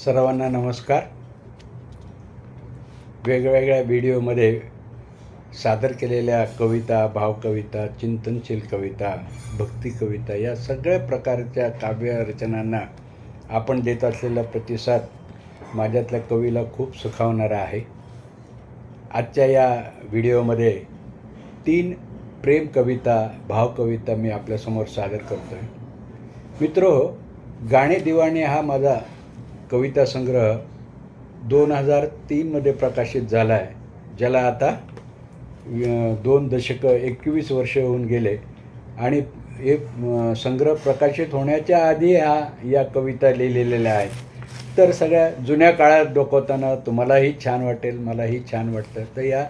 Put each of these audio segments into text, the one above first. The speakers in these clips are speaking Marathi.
सर्वांना नमस्कार. वेगवेगळ्या व्हिडिओमध्ये सादर केलेल्या कविता भावकविता चिंतनशील कविता भक्ती कविता या सगळ्या प्रकारच्या काव्यरचनांना आपण देत असलेला प्रतिसाद माझ्यातल्या कवीला खूप सुखावणारा आहे. आजच्या या व्हिडिओमध्ये तीन प्रेम कविता भावकविता मी आपल्यासमोर सादर करतो आहे मित्रो गाणे दिवाणे हा माझा कविता संग्रह दोन हजार तीनमध्ये प्रकाशित झाला आहे ज्याला आता दोन दशकं एकवीस वर्ष होऊन गेले. आणि हे संग्रह प्रकाशित होण्याच्या आधी हा या कविता लिहिलेल्या आहेत. तर सगळ्या जुन्या काळात डोकवताना तुम्हालाही छान वाटेल मलाही छान वाटतं. तर या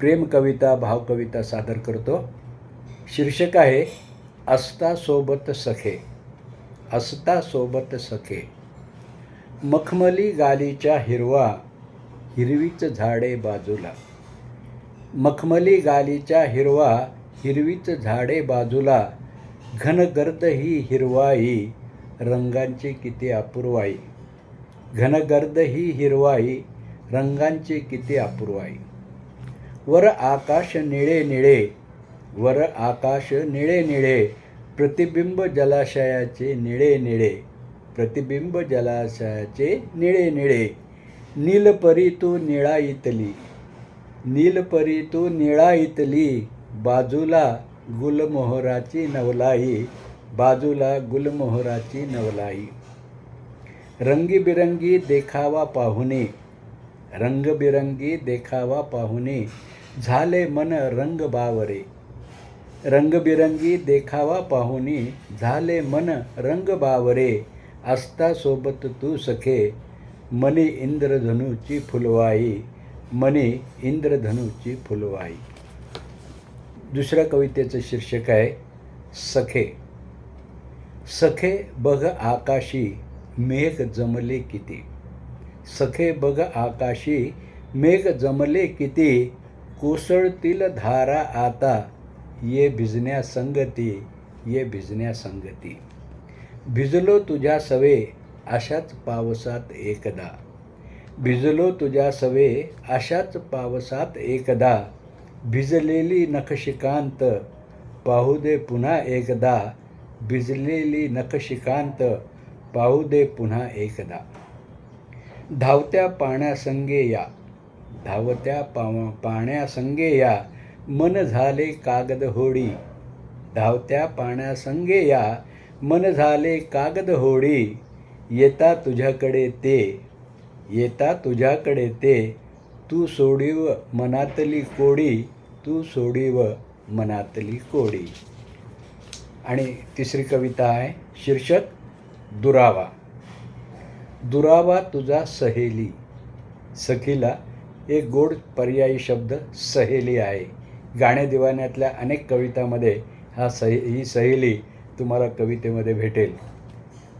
प्रेम कविता भावकविता सादर करतो. शीर्षक आहे असता सोबत सखे असता सोबत सखे. मखमली गालीच्या हिरवा हिरवीच झाडे बाजूला. मखमली गालीच्या हिरवा हिरवीच झाडे बाजूला. घनगर्द ही हिरवाई रंगांची किती अपूर्वाई. घनगर्द ही हिरवाई रंगांची किती अपूर्वाई. वर आकाश निळे निळे वर आकाश निळे निळे प्रतिबिंब जलाशयाचे निळे निळे. प्रतिबिंब जलाशयाचे निळे निळे. नीलपरी तू निळा इतली नीलपरी तू निळा इतली बाजूला गुलमोहराची नवलाई. बाजूला गुलमोहराची नवलाई. रंगीबिरंगी देखावा पाहुणे. रंगबिरंगी देखावा पाहुणे. झाले मन रंग बावरे. रंगबिरंगी देखावा पाहुणे. झाले मन रंग बावरे. आस्तासोबत तू सखे. मनी इंद्रधनुची फुलवाई. मनी इंद्रधनुची फुलवाई. दुसऱ्या कवितेचं शीर्षक आहे सखे. सखे बघ आकाशी मेघ जमले किती. सखे बघ आकाशी मेघ जमले किती. कोसळतील धारा आता ये भिजण्या संगती ये भिजण्या संगती भिजलो तुझ्या सवे अशाच पावसात एकदा. भिजलो तुझ्या सवे अशाच पावसात एकदा. भिजलेली नखशिकांत पाहू दे पुन्हा एकदा. भिजलेली नखशिकांत पाहू दे पुन्हा एकदा. धावत्या पाण्यासंगे या. धावत्या पाव पाण्यासंगे या. मन झाले कागद होडी धावत्या पाण्यासंगे या. मन झाले कागद होडी येता तुझ्याकडे ते. येता तुझ्याकडे ते. तू सोडीव मनातली कोडी तू सोडीव मनातली कोडी. आणि तिसरी कविता आहे शीर्षक दुरावा. दुरावा तुझा सहेली. सखीला एक गोड पर्यायी शब्द सहेली आहे. गाणे दिवाण्यातल्या अनेक कवितामध्ये हा सह ही सहेली तुम्हाला कवितेमध्ये भेटेल.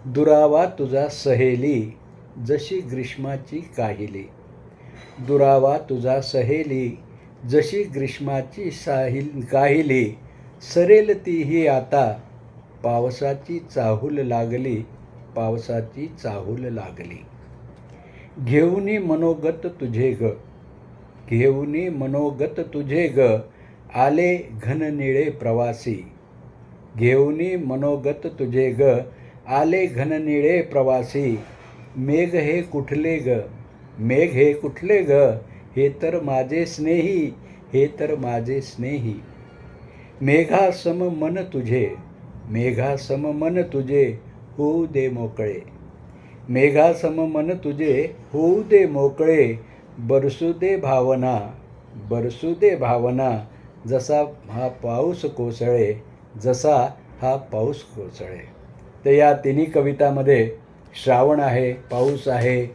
दुरावा तुझा सहेली जशी ग्रीष्माची काहिली. दुरावा तुझा सहेली जशी ग्रीष्माची साहिल काहिली. सरेल तीही आता पावसाची चाहूल लागली पावसाची चाहूल लागली. घेऊनी मनोगत तुझे ग घेऊनी मनोगत तुझे ग आले घननिळे प्रवासी. घेऊनी मनोगत तुझे ग. आले घननिळे प्रवासी. मेघ हे कुठले ग? मेघ हे कुठले ग? हे तर माझे स्नेही हे तर माझे स्नेही. मेघासम मन तुझे मेघासम मन तुझे होऊ दे मोकळे. मेघासम मन तुझे होऊ दे मोकळे. बरसू दे भावना बरसू दे भावना. जसा हा पाऊस कोसळे जसा हा पाऊस कोसळे तर या तिन्ही कवितामध्ये श्रावण आहे पाऊस आहे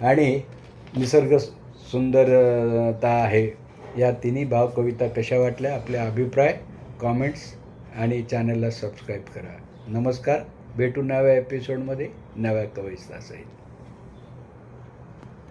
आणि निसर्ग सुंदरता आहे. या तिन्ही भावकविता कशा वाटल्या? आपले अभिप्राय कॉमेंट्स आणि चॅनलला सबस्क्राईब करा. नमस्कार. भेटू नव्या एपिसोडमध्ये नव्या कवितासहित.